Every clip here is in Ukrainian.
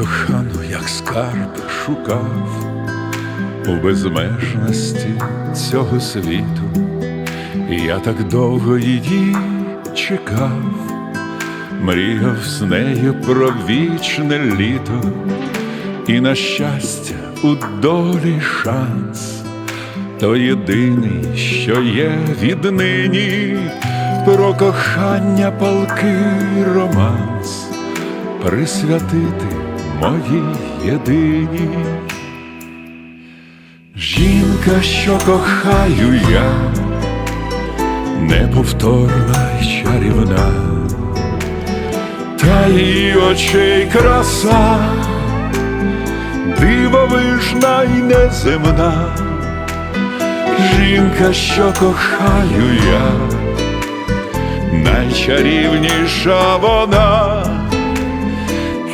кохану, як скарб шукав у безмежності цього світу, і я так довго її чекав, мріяв з нею про вічне літо, і на щастя у долі шанс, то єдиний, що є віднині, про кохання палкий романс присвятити моїй єдиній. Жінка, що кохаю я, неповторна й чарівна, та її очей краса, дивовижна й неземна, жінка, що кохаю я, найчарівніша вона,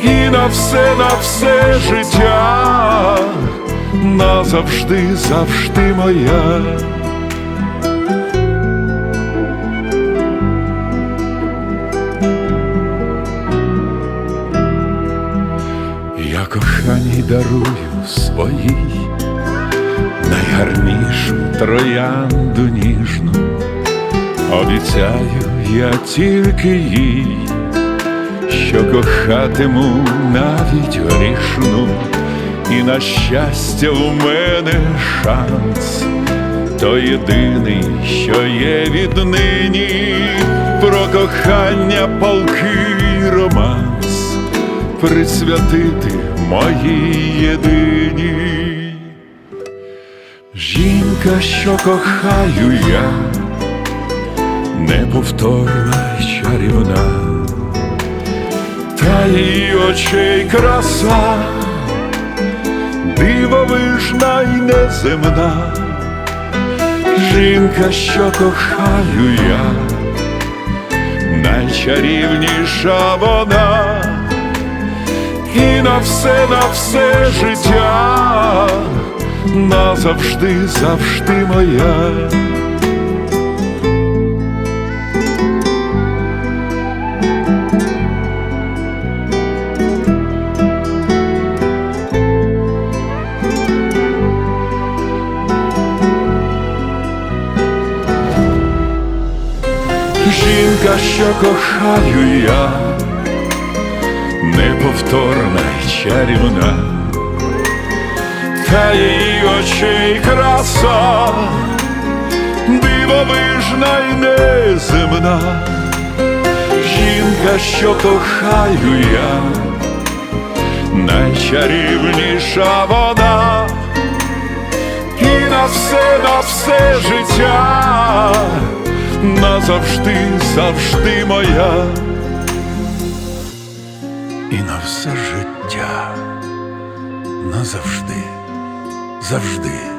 і на все, на все життя назавжди, завжди моя. Я коханій дарую своїй найгарнішу троянду ніжну, обіцяю я тільки їй, що кохатиму навіть грішну. І на щастя у мене шанс, то єдиний, що є віднині, про кохання палкий романс, присвятити моїй єдиній. Жінка, що кохаю я, неповторна її очей краса дивовижна й неземна, жінка, що кохаю я, найчарівніша вона, і на все, на все життя, назавжди, завжди моя. Жінка, що кохаю я, неповторна й чарівна, та її очей краса, дивовижна й неземна, жінка, що кохаю я, найчарівніша вона, і на все, на все життя назавжди, завжди моя, і на все життя назавжди, завжди.